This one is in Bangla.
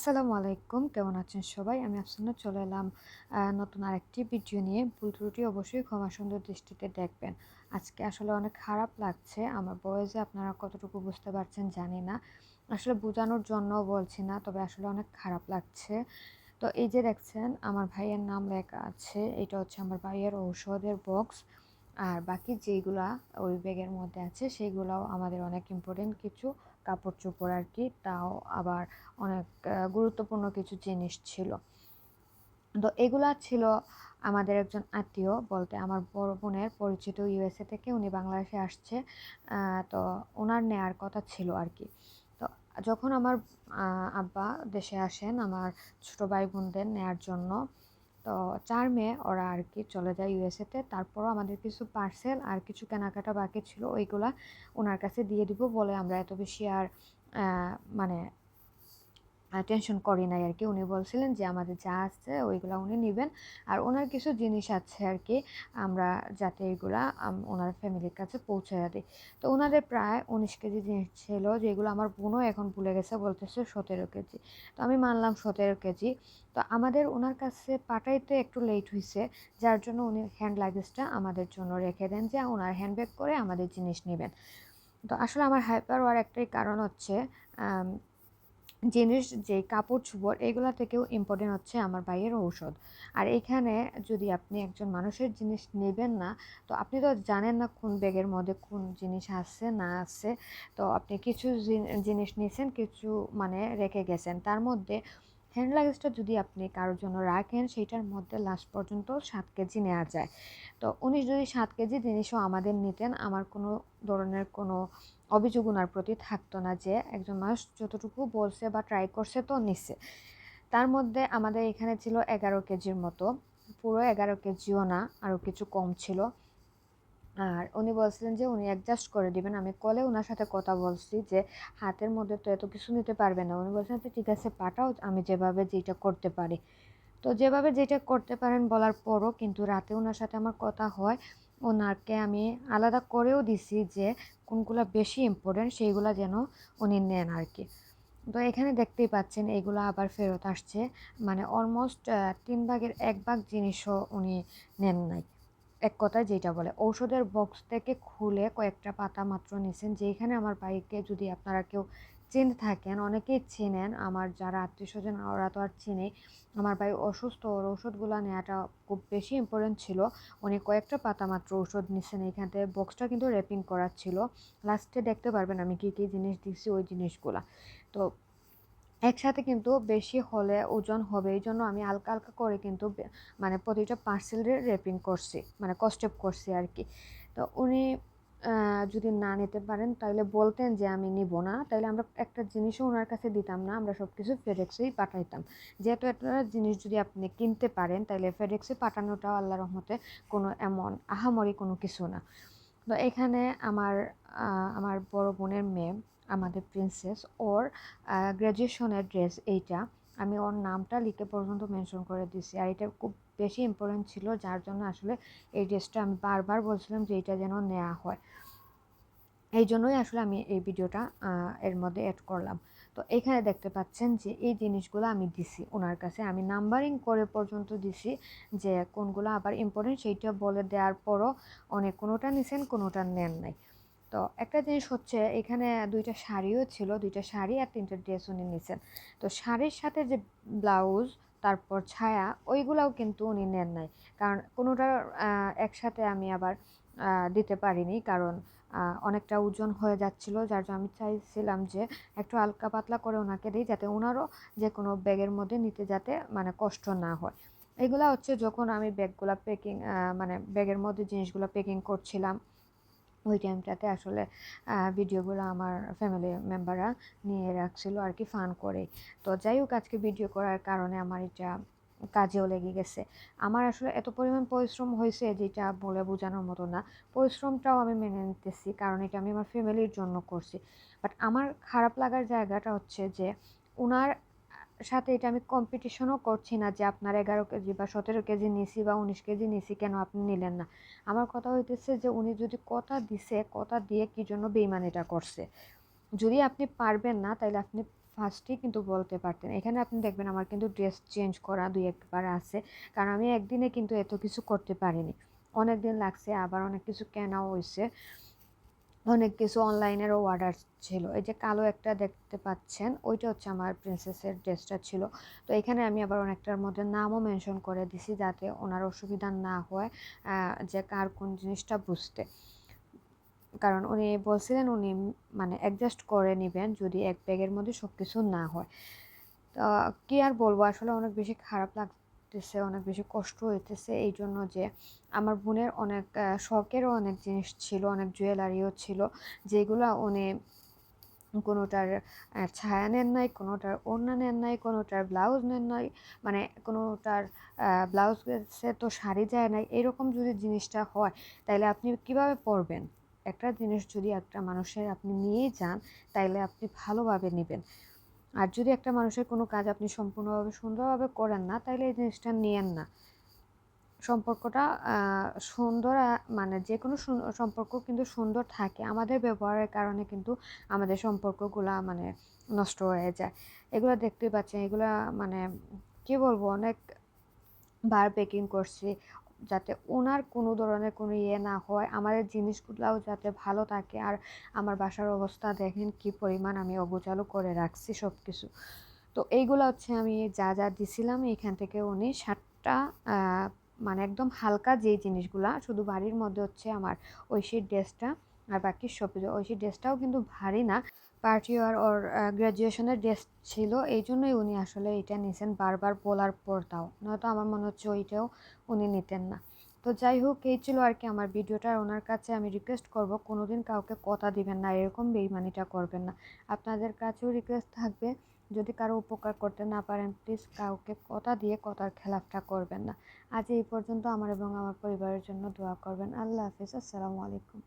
আসসালামু আলাইকুম। কেমন আছেন সবাই? আমি আফসানা, চলে এলাম নতুন আরেকটি ভিডিও নিয়ে। ভুল ত্রুটি অবশ্যই ক্ষমা সুন্দর দৃষ্টিতে দেখবেন। আজকে আসলে অনেক খারাপ লাগছে। আমার বয়সে আপনারা কতটুকু বুঝতে পারছেন জানি না। আসলে বোঝানোর জন্য বলছি না, তবে আসলে অনেক খারাপ লাগছে। তো এই যে দেখছেন, আমার ভাইয়ের নাম লেখা আছে। এটা হচ্ছে আমার ভাইয়ের ঔষধের বক্স আর বাকি যেইগুলা ওই ব্যাগের মধ্যে আছে সেইগুলাও আমাদের অনেক ইম্পর্টেন্ট কিছু। কাপড় চোপড় আর কি, তাও আবার অনেক গুরুত্বপূর্ণ কিছু জিনিস ছিল। তো এগুলা ছিল আমাদের একজন আত্মীয় বলতে আমার বড় বোনের পরিচিত ইউএসএ থেকে উনি বাংলাদেশে আসছে। তো ওনার নেয়ার কথা ছিল আর কি। তো যখন আমার আব্বা দেশে আসেন আমার ছোট ভাই বোনদের নেয়ার জন্য তো চার মে ওরা আর কি চলে যায় ইউএসএতে তারপরও আমাদের কিছু পার্সেল আর কিছু কেনাকাটা বাকি ছিল, ওইগুলা ওনার কাছে দিয়ে দিব বলে আমরা এত বেশি আর মানে টেনশন করি নাই আর কি উনি বলছিলেন যে, আমাদের যা আছে ওইগুলো উনি নেবেন। আর ওনার কিছু জিনিস আছে আর কি আমরা যাতে এগুলা ওনার ফ্যামিলির কাছে পৌঁছে দিই। তো ওনাদের প্রায় উনিশ কেজি জিনিস ছিল, যেগুলো আমার বোনও এখন ভুলে গেছে, বলতেছে সতেরো কেজি। তো আমি মানলাম সতেরো কেজি। তো আমাদের ওনার কাছে পাঠাইতে একটু লেট হয়েছে যার জন্য উনি হ্যান্ড লাগেজটা আমাদের জন্য রেখে দেন যে, ওনার হ্যান্ডব্যাগ করে আমাদের জিনিস নেবেন। তো আসলে আমার হাইপার হওয়ার একটাই কারণ হচ্ছে জিনিস, যে কাপড় চোপড় এগুলা থেকেও ইম্পর্টেন্ট হচ্ছে আমার ভাইয়ের ঔষধ। আর এখানে যদি আপনি একজন মানুষের জিনিস নেবেন না, তো আপনি তো জানেন না কোন ব্যাগের মধ্যে কোন জিনিস আছে, না আছে। তো আপনি কিছু জিনিস নিয়েছেন কিছু মানে রেখে গেছেন, তার মধ্যে হ্যান্ড লাগেজটা যদি আপনি কারোর জন্য রাখেন, সেইটার মধ্যে লাস্ট পর্যন্ত সাত কেজি নেওয়া যায়। তো উনি যদি সাত কেজি জিনিসও আমাদের নিতেন, আমার কোনো ধরনের কোনো অভিযোগ ওনার প্রতি থাকতো না যে একজন মানুষ যতটুকু বলছে বা ট্রাই করছে তো নিচ্ছে। তার মধ্যে আমাদের এখানে ছিল এগারো কেজির মতো, পুরো এগারো কেজিও না, আরও কিছু কম ছিল। আর উনি বলছিলেন যে উনি অ্যাডজাস্ট করে দিবেন। আমি কলে ওনার সাথে কথা বলছি যে হাতের মধ্যে তো এত কিছু নিতে পারবে না। উনি বলছেন যে ঠিক আছে, পাঠাও, আমি যেভাবে যেটা করতে পারি। তো যেভাবে যেটা করতে পারেন বলার পরও কিন্তু রাতে ওনার সাথে আমার কথা হয়। ওনাকে আমি আলাদা করেও দিছি যে কোনগুলো বেশি ইম্পর্টেন্ট সেইগুলো যেন উনি নেন আর কি তো এখানে দেখতেই পাচ্ছেন এগুলো আবার ফেরত আসছে। মানে অলমোস্ট তিন ভাগের এক ভাগ জিনিসও উনি নেন নাই। এক কথায় যেটা বলে, ঔষধের বক্স থেকে খুলে কয়েকটা পাতা মাত্র নিছেন যেখানে আমার বাইকে যদি আপনারা কেউ চিনে থাকেন, অনেকেই চেনেন, আমার যারা আত্মীয় স্বজন ওরা তো আর চিনে, আমার ভাই অসুস্থ, ওর ওষুধগুলো নেওয়াটা খুব বেশি ইম্পর্টেন্ট ছিল। উনি কয়েকটা পাতা মাত্র ওষুধ নিচ্ছেন এইখান থেকে বক্সটা কিন্তু র্যাপিং করা ছিল। লাস্টে দেখতে পারবেন আমি কী কী জিনিস দিচ্ছি ওই জিনিসগুলা। তো একসাথে কিন্তু বেশি হলে ওজন হবে। এই জন্য আমি হালকা হালকা করে কিন্তু মানে প্রতিটা পার্সেলের র্যাপিং করছি মানে কস্টেপ করছি আর কি তো উনি যদি না নিতে পারেন তাহলে বলতেন যে আমি নিব না। তাহলে আমরা একটা জিনিসও ওনার কাছে দিতাম না, আমরা সব কিছু ফেডেক্সেই পাঠাইতাম। যেহেতু একটা জিনিস যদি আপনি কিনতে পারেন তাহলে ফেডেক্সে পাঠানোটাও আল্লাহ রহমতে কোনো এমন আহামরি কোনো কিছু না। তো এখানে আমার আমার বড় বোনের মেয়ে আমাদের প্রিন্সেস ওর গ্র্যাজুয়েশনের ড্রেস এইটা আমি ওর নামটা লিখে পর্যন্ত মেনশন করে দিছি আর এটা খুব বেশি ইম্পর্টেন্ট ছিল, যার জন্য আসলে এই ড্রেসটা আমি বারবার বলছিলাম যে এটা যেন নেওয়া হয়। এই জন্যই আসলে আমি এই ভিডিওটা এর মধ্যে অ্যাড করলাম। তো এখানে দেখতে পাচ্ছেন যে এই জিনিসগুলো আমি দিছি ওনার কাছে। আমি নাম্বারিং করে পর্যন্ত দিছি যে কোনগুলো আবার ইম্পর্টেন্ট সেইটা বলে দেওয়ার পরও অনেক কোনোটা নিছেন, কোনোটা নেন নাই। তো একটা জিনিস হচ্ছে, এখানে দুইটা শাড়িও ছিল, দুইটা শাড়ি আর তিনটা ড্রেস উনি নিছেন। তো শাড়ির সাথে যে ব্লাউজ তারপর ছায়া, ওইগুলাও কিন্তু উনি নেন নাই। কারণ কোনোটা একসাথে আমি আবার দিতে পারিনি। কারণ অনেকটা ওজন হয়ে যাচ্ছিল, যার জন্য আমি চাইছিলাম যে একটু হালকা পাতলা করে ওনাকে দিই, যাতে ওনারও যে কোনো ব্যাগের মধ্যে নিতে যাতে মানে কষ্ট না হয়। এগুলা হচ্ছে যখন আমি ব্যাগগুলা প্যাকিং মানে ব্যাগের মধ্যে জিনিসগুলো প্যাকিং করছিলাম ওই টাইমটাতে আসলে ভিডিওগুলো আমার ফ্যামিলি মেম্বাররা নিয়ে রাখছিল আর কি ফান করে তো যাই হোক, আজকে ভিডিও করার কারণে আমার এটা কাজেও লেগে গেছে। আমার আসলে এত পরিমাণ পরিশ্রম হয়েছে যেটা বলে বোঝানোর মতো না। পরিশ্রমটাও আমি মেনে নিতেছি, কারণ এটা আমি আমার ফ্যামিলির জন্য করছি। বাট আমার খারাপ লাগার জায়গাটা হচ্ছে যে ওনার সাথে এটা আমি কম্পিটিশনও করছি না যে আপনার এগারো কেজি বা সতেরো কেজি নিছি বা উনিশ কেজি নিছি, কেন আপনি নিলেন না? আমার কথা হইতেছে যে উনি যদি কথা দিছে, কথা দিয়ে কি জন্য বেইমানিটা করছে? যদি আপনি পারবেন না তাহলে আপনি ফার্স্টেই কিন্তু বলতে পারতেন। এখানে আপনি দেখবেন আমার কিন্তু ড্রেস চেঞ্জ করা দুই একবার আছে, কারণ আমি একদিনে কিন্তু এত কিছু করতে পারিনি। অনেক দিন লাগছে, আবার অনেক কিছু কেনাও হয়েছে অনেক কিছু অনলাইনেরও অর্ডার ছিল। এই যে কালো একটা দেখতে পাচ্ছেন, ওইটা হচ্ছে আমার প্রিন্সেসের ড্রেসটা ছিল। তো এখানে আমি আবার অনেকটার মধ্যে নামও মেনশন করে দিছি যাতে ওনার অসুবিধা না হয় যে কার কোন জিনিসটা বুঝতে। কারণ উনি বলছিলেন উনি মানে অ্যাডজাস্ট করে নেবেন যদি এক ব্যাগের মধ্যে সব কিছু না হয়। তো কী আর বলব, আসলে অনেক বেশি খারাপ লাগতেছে অনেক বেশি কষ্ট হইতেছে। এই জন্য যে আমার বোনের অনেক শখেরও অনেক জিনিস ছিল, অনেক জুয়েলারিও ছিল, যেগুলো উনি কোনোটার ছায়া নেন নাই, কোনোটার ওড়না নেন নাই, কোনোটার ব্লাউজ নেন নাই মানে কোনোটার ব্লাউজে তো শাড়ি যায় নাই, এরকম যদি জিনিসটা হয় তাহলে আপনি কীভাবে পরবেন? একটা জিনিস যদি একটা মানুষের আপনি নিয়েই যান, তাইলে আপনি ভালোভাবে নেবেন। আর যদি একটা মানুষের কোনো কাজ আপনি সম্পূর্ণভাবে সুন্দরভাবে করেন না তাহলে এই জিনিসটা নিয়েন না। সম্পর্কটা সুন্দর মানে যে কোনো সম্পর্ক কিন্তু সুন্দর থাকে। আমাদের ব্যবহারের কারণে কিন্তু আমাদের সম্পর্কগুলা মানে নষ্ট হয়ে যায়। এগুলো দেখতেই পাচ্ছেন, এগুলা মানে কি বলব, অনেক বার পেকিং করছি যাতে ওনার কোনো ধরনের কোনো ইয়ে না হয়, আমাদের জিনিসগুলোও যাতে ভালো থাকে। আর আমার বাসার অবস্থা দেখেন কি পরিমাণ আমি অগোচালো করে রাখছি সব কিছু তো এইগুলো হচ্ছে আমি যা যা দিছিলাম, এখান থেকে উনি সাতটা মানে একদম হালকা যে জিনিসগুলা, শুধু বাড়ির মধ্যে হচ্ছে আমার ঐশীর ড্রেসটা, আর বাকি সব ঐশীর ড্রেসটাও কিন্তু ভারী না। পার্টি আর ওর গ্র্যাজুয়েশনের ড্রেস ছিল। এই জন্যই উনি আসলে এটা নিয়েছেন বারবার বলার পর তাও নয়তো আমার মনে হচ্ছে ওইটাও উনি নিতেন না। তো যাই হোক, এই ছিল আর কি আমার ভিডিওটা। ওনার কাছে আমি রিকোয়েস্ট করব, কোনোদিন কাউকে কথা দিবেন না, এরকম বেইমানিটা করবেন না। আপনাদের কাছেও রিকোয়েস্ট থাকবে, যদি কারও উপকার করতে না পারেন প্লিজ কাউকে কথা দিয়ে কথার খেলাফটা করবেন না। আজ এই পর্যন্ত আমার এবং আমার পরিবারের জন্য দোয়া করবেন। আল্লাহ হাফিজ। আসসালামু আলাইকুম।